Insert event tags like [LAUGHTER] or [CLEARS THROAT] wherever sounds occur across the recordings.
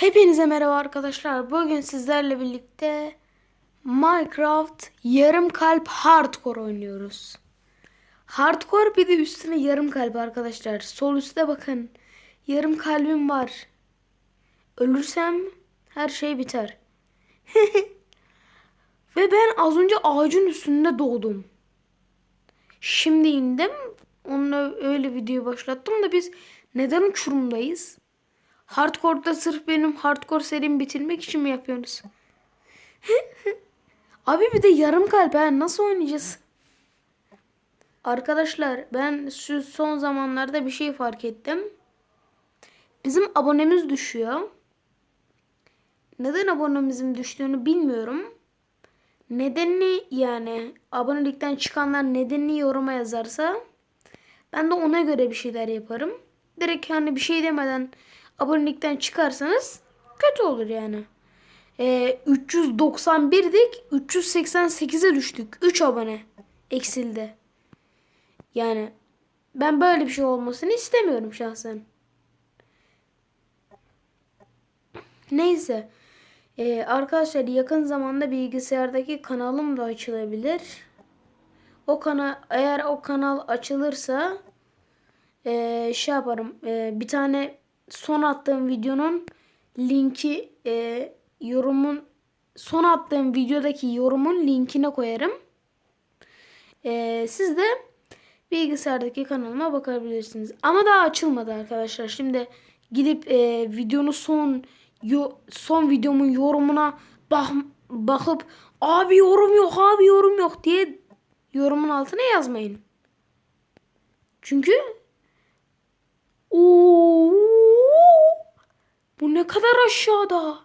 Hepinize merhaba arkadaşlar. Bugün sizlerle birlikte Minecraft yarım kalp hardcore oynuyoruz. Hardcore bir de üstüne yarım kalp arkadaşlar. Sol üstte bakın. Yarım kalbim var. Ölürsem her şey biter. [LAUGHS] Ve ben az önce ağacın üstünde doğdum. Şimdi indim. Onunla öyle video başlattım da biz neden uçurumdayız? Hardcore'da sırf benim hardcore serimi bitirmek için mi yapıyorsunuz? [LAUGHS] Abi bir de yarım kalp ha nasıl oynayacağız? Arkadaşlar ben şu son zamanlarda bir şey fark ettim. Bizim abonemiz düşüyor. Neden abonemizin düştüğünü bilmiyorum. Nedenini yani abonelikten çıkanlar nedenini yoruma yazarsa ben de ona göre bir şeyler yaparım. Direkt hani bir şey demeden abonelikten çıkarsanız kötü olur yani. Ee, 391'dik 388'e düştük. 3 abone eksildi. Yani ben böyle bir şey olmasını istemiyorum şahsen. Neyse. Ee, arkadaşlar yakın zamanda bilgisayardaki kanalım da açılabilir. O kanal eğer o kanal açılırsa ee, şey yaparım. ee, bir tane son attığım videonun linki ee, yorumun son attığım videodaki yorumun linkine koyarım. Ee, siz de bilgisayardaki kanalıma bakabilirsiniz. Ama daha açılmadı arkadaşlar. Şimdi gidip ee, videonun son yo, son videomun yorumuna bak, bakıp abi yorum yok abi yorum yok diye yorumun altına yazmayın. Çünkü Oo, bu ne kadar aşağıda.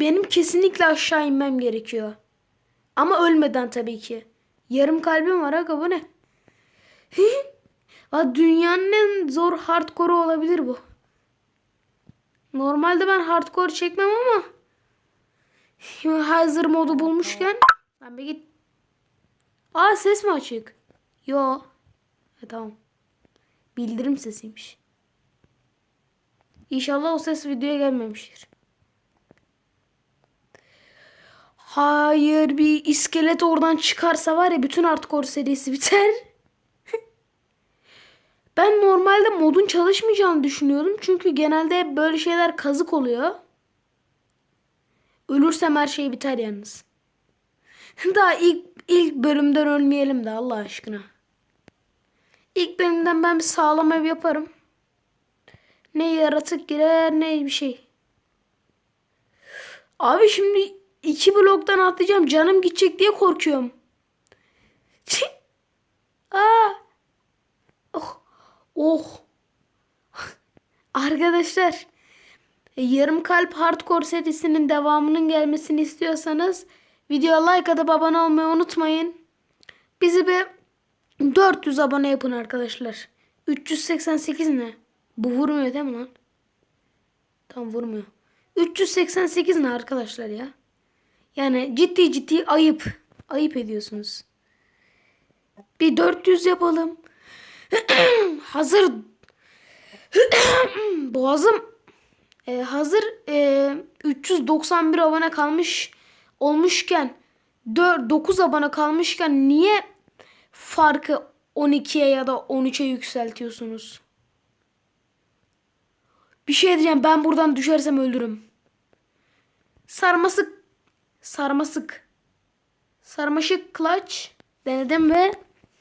Benim kesinlikle aşağı inmem gerekiyor. Ama ölmeden tabii ki. Yarım kalbim var aga bu ne? [LAUGHS] Ha, Dünyanın en zor hardcore olabilir bu. Normalde ben hardcore çekmem ama hazır modu bulmuşken ben bir git. Aa ses mi açık? Yo. E, tamam. Bildirim sesiymiş. İnşallah o ses videoya gelmemiştir. Hayır bir iskelet oradan çıkarsa var ya bütün hardcore serisi biter. [LAUGHS] ben normalde modun çalışmayacağını düşünüyordum. Çünkü genelde böyle şeyler kazık oluyor. Ölürsem her şey biter yalnız. [LAUGHS] Daha ilk ilk bölümden ölmeyelim de Allah aşkına. İlk bölümden ben bir sağlam ev yaparım. Ne yaratık girer ne bir şey. Abi şimdi iki bloktan atlayacağım. Canım gidecek diye korkuyorum. Aa. Oh. Oh. [LAUGHS] Arkadaşlar. Yarım kalp hardcore serisinin devamının gelmesini istiyorsanız videoya like atıp abone olmayı unutmayın. Bizi bir 400 abone yapın arkadaşlar. 388 ne? Bu vurmuyor değil mi lan? Tam vurmuyor. 388 ne arkadaşlar ya? Yani ciddi ciddi ayıp. Ayıp ediyorsunuz. Bir 400 yapalım. [CLEARS THROAT] hazır [CLEARS THROAT] boğazım e, hazır e, 391 abone kalmış olmuşken 4, 9 abone kalmışken niye farkı 12'ye ya da 13'e yükseltiyorsunuz? Bir şey diyeceğim ben buradan düşersem ölürüm. Sarmasık sarmasık sarmaşık clutch denedim ve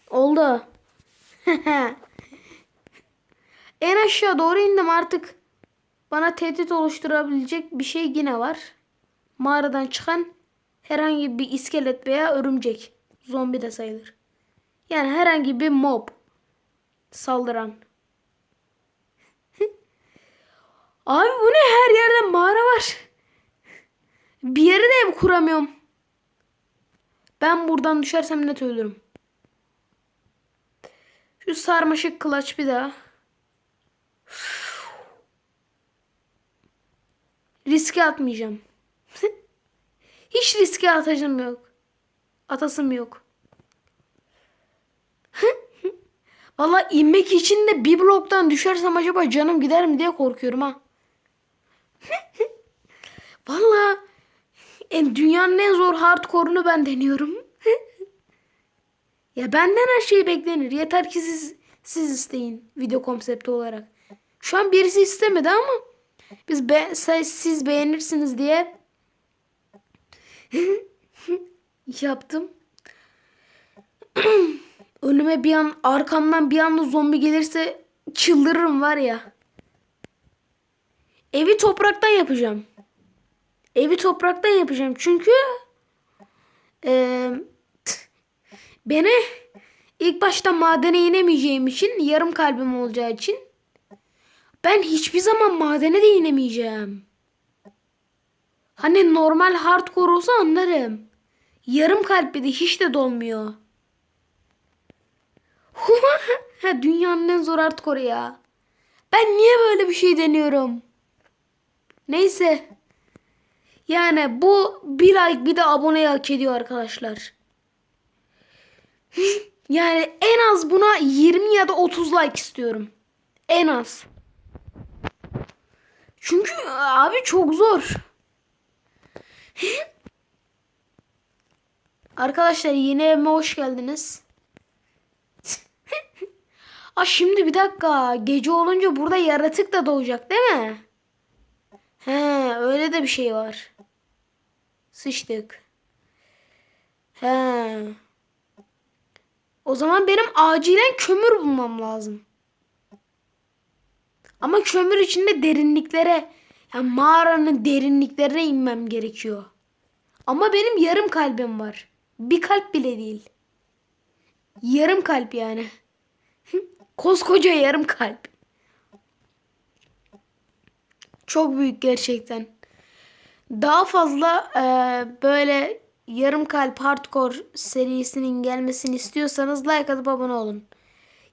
oldu. [LAUGHS] en aşağı doğru indim artık. Bana tehdit oluşturabilecek bir şey yine var. Mağaradan çıkan herhangi bir iskelet veya örümcek. Zombi de sayılır. Yani herhangi bir mob saldıran. Abi bu ne her yerde mağara var. Bir yere de ev kuramıyorum. Ben buradan düşersem net ölürüm. Şu sarmaşık kılaç bir daha. Riske atmayacağım. [LAUGHS] Hiç riske atacağım yok. Atasım yok. [LAUGHS] Valla inmek için de bir bloktan düşersem acaba canım gider mi diye korkuyorum ha. [LAUGHS] Valla en dünyanın en zor hardcore'unu ben deniyorum. [LAUGHS] ya benden her şey beklenir. Yeter ki siz siz isteyin video konsepti olarak. Şu an birisi istemedi ama biz be, siz, beğenirsiniz diye [LAUGHS] yaptım. [CLEARS THROAT] Önüme bir an arkamdan bir anda zombi gelirse çıldırırım var ya. Evi topraktan yapacağım. Evi topraktan yapacağım çünkü eee beni ilk başta madene inemeyeceğim için yarım kalbim olacağı için ben hiçbir zaman madene de inemeyeceğim. Hani normal hardcore olsa anlarım. Yarım kalp de hiç de dolmuyor. [LAUGHS] Dünyanın en zor hardcore ya. Ben niye böyle bir şey deniyorum? Neyse. Yani bu bir like bir de abone hak ediyor arkadaşlar. [LAUGHS] yani en az buna 20 ya da 30 like istiyorum. En az. Çünkü abi çok zor. [LAUGHS] Arkadaşlar yeni evime hoş geldiniz. [LAUGHS] Aa şimdi bir dakika. Gece olunca burada yaratık da doğacak değil mi? He öyle de bir şey var. Sıçtık. He. O zaman benim acilen kömür bulmam lazım. Ama kömür içinde derinliklere, yani mağaranın derinliklerine inmem gerekiyor. Ama benim yarım kalbim var. Bir kalp bile değil. Yarım kalp yani. [LAUGHS] Koskoca yarım kalp. Çok büyük gerçekten. Daha fazla e, böyle yarım kalp hardcore serisinin gelmesini istiyorsanız like atıp abone olun.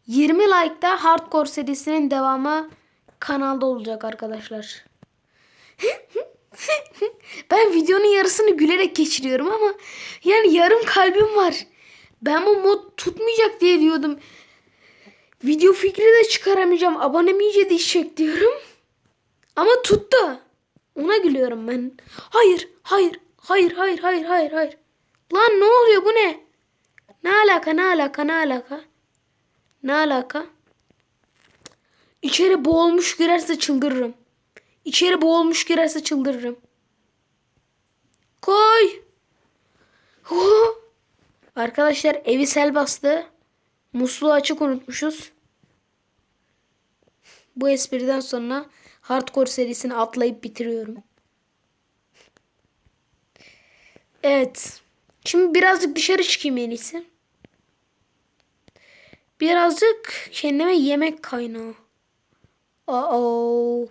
20 like'da hardcore serisinin devamı kanalda olacak arkadaşlar. [LAUGHS] ben videonun yarısını gülerek geçiriyorum ama yani yarım kalbim var. Ben bu mod tutmayacak diye diyordum. Video fikri de çıkaramayacağım. Abonem iyice düşecek diyorum. Ama tuttu. Ona gülüyorum ben. Hayır, hayır, hayır, hayır, hayır, hayır, hayır. Lan ne oluyor bu ne? Ne alaka, ne alaka, ne alaka? Ne alaka? İçeri boğulmuş girerse çıldırırım. İçeri boğulmuş girerse çıldırırım. Koy. Huh. Arkadaşlar evi sel bastı. Musluğu açık unutmuşuz. Bu espriden sonra Hardcore serisini atlayıp bitiriyorum. Evet. Şimdi birazcık dışarı çıkayım en iyisi. Birazcık kendime yemek kaynağı. Aa.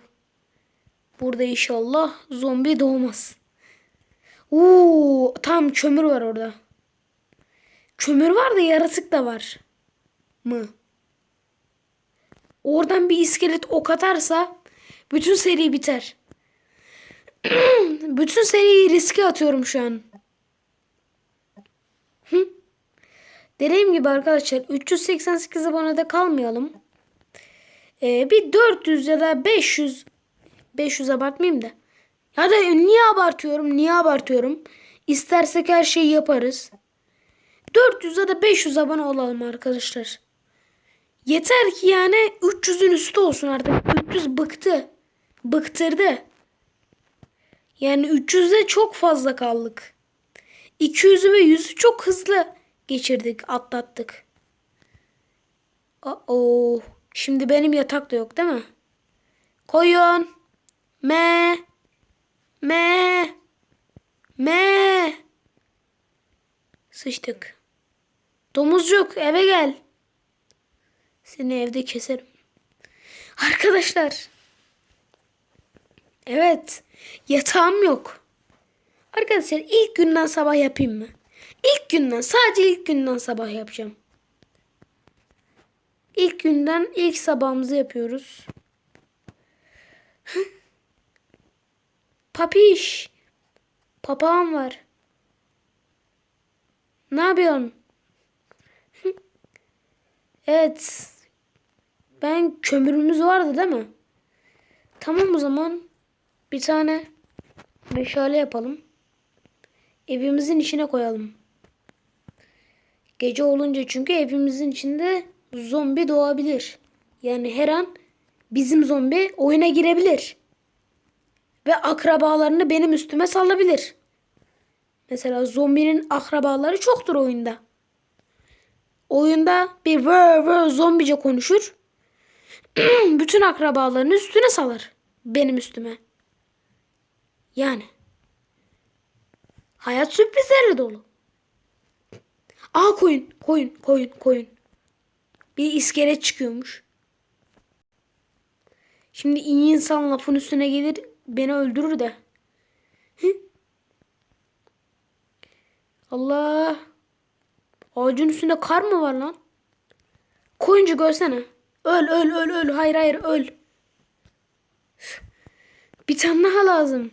Burada inşallah zombi doğmaz. Oo, tam kömür var orada. Kömür var da yaratık da var. Mı? Oradan bir iskelet ok atarsa bütün seri biter. [CLEARS THROAT] bütün seriyi riske atıyorum şu an. Dediğim gibi arkadaşlar 388 abonede kalmayalım. Ee, bir 400 ya da 500 500 abartmayayım da. Ya da niye abartıyorum? Niye abartıyorum? İstersek her şeyi yaparız. 400 ya da 500 abone olalım arkadaşlar. Yeter ki yani 300'ün üstü olsun artık. 300 bıktı. Bıktırdı. Yani 300'de çok fazla kaldık. 200'ü ve 100'ü çok hızlı geçirdik, atlattık. Oo. Şimdi benim yatak da yok değil mi? Koyun. Me. Me. Me. Sıçtık. Domuzcuk eve gel. Seni evde keserim. Arkadaşlar. Evet. Yatağım yok. Arkadaşlar ilk günden sabah yapayım mı? İlk günden sadece ilk günden sabah yapacağım. İlk günden ilk sabahımızı yapıyoruz. Papiş. Papağan var. Ne yapıyorsun? evet. Ben kömürümüz vardı değil mi? Tamam o zaman. Bir tane meşale yapalım. Evimizin içine koyalım. Gece olunca çünkü evimizin içinde zombi doğabilir. Yani her an bizim zombi oyuna girebilir. Ve akrabalarını benim üstüme salabilir. Mesela zombinin akrabaları çoktur oyunda. Oyunda bir vır vır zombice konuşur. [CLEARS THROAT] Bütün akrabalarını üstüne salar. Benim üstüme. Yani. Hayat sürprizlerle dolu. Aa koyun, koyun, koyun, koyun. Bir iskelet çıkıyormuş. Şimdi iyi insan lafın üstüne gelir beni öldürür de. Hı? Allah. Ağacın üstünde kar mı var lan? Koyuncu görsene. Öl öl öl öl. Hayır hayır öl. Bir tane daha lazım.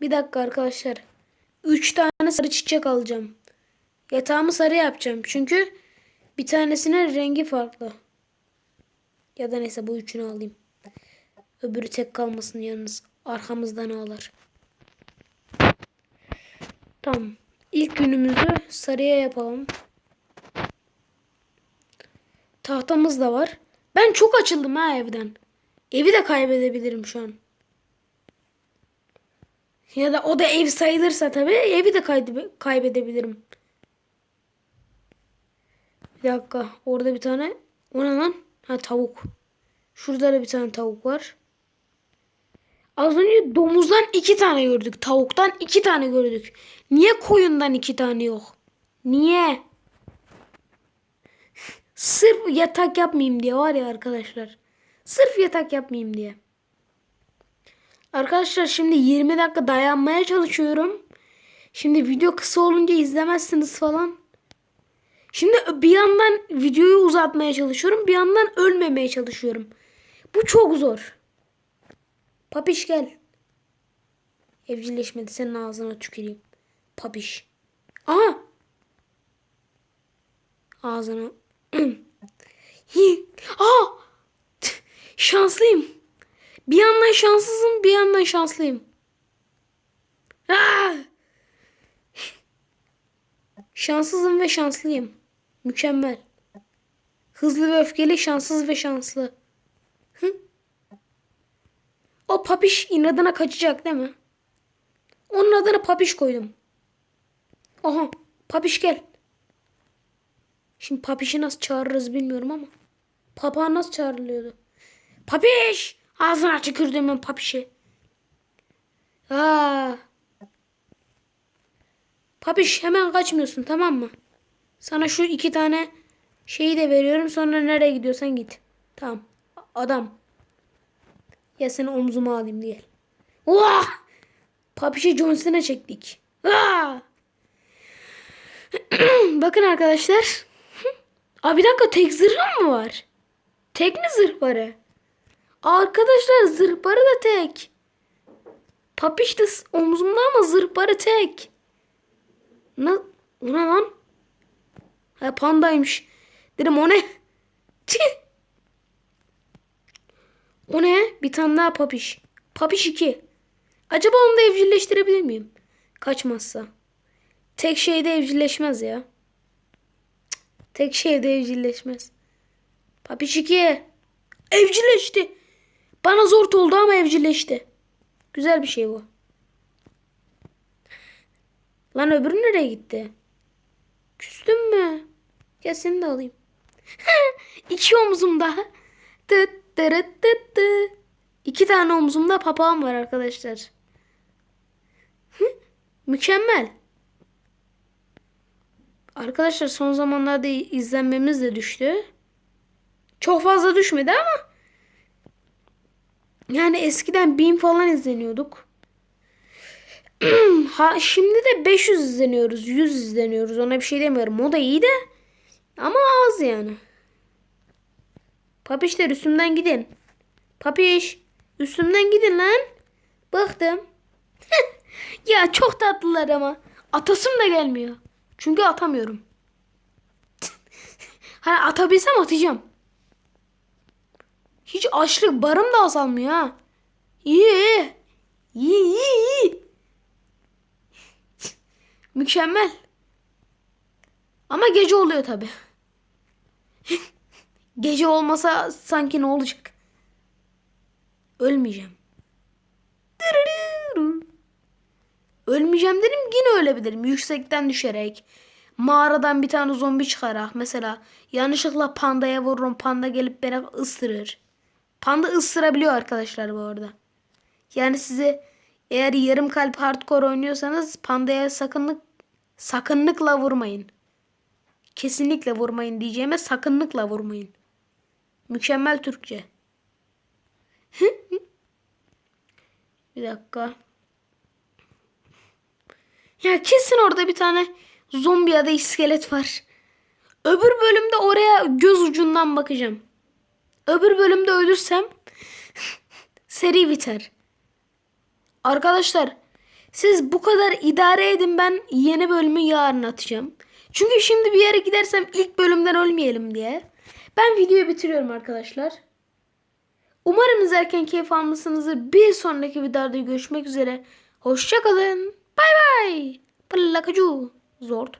Bir dakika arkadaşlar. Üç tane sarı çiçek alacağım. Yatağımı sarı yapacağım. Çünkü bir tanesinin rengi farklı. Ya da neyse bu üçünü alayım. Öbürü tek kalmasın yalnız. Arkamızdan ağlar. Tamam. İlk günümüzü sarıya yapalım. Tahtamız da var. Ben çok açıldım ha evden. Evi de kaybedebilirim şu an. Ya da o da ev sayılırsa tabii evi de kaybe- kaybedebilirim. Bir dakika. Orada bir tane. O ne lan? Ha tavuk. Şurada da bir tane tavuk var. Az önce domuzdan iki tane gördük. Tavuktan iki tane gördük. Niye koyundan iki tane yok? Niye? [LAUGHS] Sırf yatak yapmayayım diye var ya arkadaşlar. Sırf yatak yapmayayım diye. Arkadaşlar şimdi 20 dakika dayanmaya çalışıyorum. Şimdi video kısa olunca izlemezsiniz falan. Şimdi bir yandan videoyu uzatmaya çalışıyorum. Bir yandan ölmemeye çalışıyorum. Bu çok zor. Papiş gel. Evcilleşmedi. Senin ağzına tüküreyim. Papiş. Aha. Ağzına. [CLEARS THROAT] Aa. Şanslıyım. Bir yandan şanssızım, bir yandan şanslıyım. Aa! Şanssızım ve şanslıyım. Mükemmel. Hızlı ve öfkeli, şanssız ve şanslı. Hı? O papiş inadına kaçacak değil mi? Onun adına papiş koydum. Aha papiş gel. Şimdi papişi nasıl çağırırız bilmiyorum ama. Papağan nasıl çağrılıyordu? Papiş! Ağzına tükürdüm ben papişi. Aa. Papiş hemen kaçmıyorsun tamam mı? Sana şu iki tane şeyi de veriyorum sonra nereye gidiyorsan git. Tamam. Adam. Ya seni omzuma alayım diye. Vah! Papişi John Cena çektik. Vah! [CLEARS THROAT] Bakın arkadaşlar. Aa bir dakika tek zırhım mı var? Tek mi zırh varı? Arkadaşlar zırh barı da tek. Papiş de omzumda ama zırh barı tek. Ne? O ne lan? Ha pandaymış. Dedim o ne? O ne? Bir tane daha papiş. Papiş 2. Acaba onu da evcilleştirebilir miyim? Kaçmazsa. Tek şeyde evcilleşmez ya. Tek şeyde evcilleşmez. Papiş 2. Evcilleşti. Bana zor oldu ama evcilleşti. Güzel bir şey bu. Lan öbürü nereye gitti? Küstün mü? Ya seni de alayım. [LAUGHS] İki omzumda. Tıt tırıt tıt tı. İki tane omzumda papağan var arkadaşlar. Mükemmel. Arkadaşlar son zamanlarda izlenmemiz de düştü. Çok fazla düşmedi ama yani eskiden 1000 falan izleniyorduk. [CLEARS THROAT] ha, şimdi de 500 izleniyoruz. 100 izleniyoruz. Ona bir şey demiyorum. O da iyi de ama az yani. Papişler üstümden gidin. Papiş üstümden gidin lan. Bıktım. [LAUGHS] ya çok tatlılar ama. Atasım da gelmiyor. Çünkü atamıyorum. [LAUGHS] hani atabilsem atacağım. Hiç açlık barım da azalmıyor. İyi. İyi iyi iyi. Mükemmel. Ama gece oluyor tabi. gece olmasa sanki ne olacak? Ölmeyeceğim. Ölmeyeceğim dedim yine ölebilirim. Yüksekten düşerek. Mağaradan bir tane zombi çıkarak. Mesela yanlışlıkla pandaya vururum. Panda gelip beni ısırır. Panda ısırabiliyor arkadaşlar bu arada. Yani size eğer yarım kalp hardcore oynuyorsanız pandaya sakınlık sakınlıkla vurmayın. Kesinlikle vurmayın diyeceğime sakınlıkla vurmayın. Mükemmel Türkçe. [LAUGHS] bir dakika. Ya kesin orada bir tane zombi ya da iskelet var. Öbür bölümde oraya göz ucundan bakacağım. Öbür bölümde ölürsem [LAUGHS] seri biter. Arkadaşlar siz bu kadar idare edin ben yeni bölümü yarın atacağım. Çünkü şimdi bir yere gidersem ilk bölümden ölmeyelim diye. Ben videoyu bitiriyorum arkadaşlar. Umarım izlerken keyif almışsınızdır. Bir sonraki videoda görüşmek üzere. Hoşçakalın. Bay bay. Plakacı. Zord.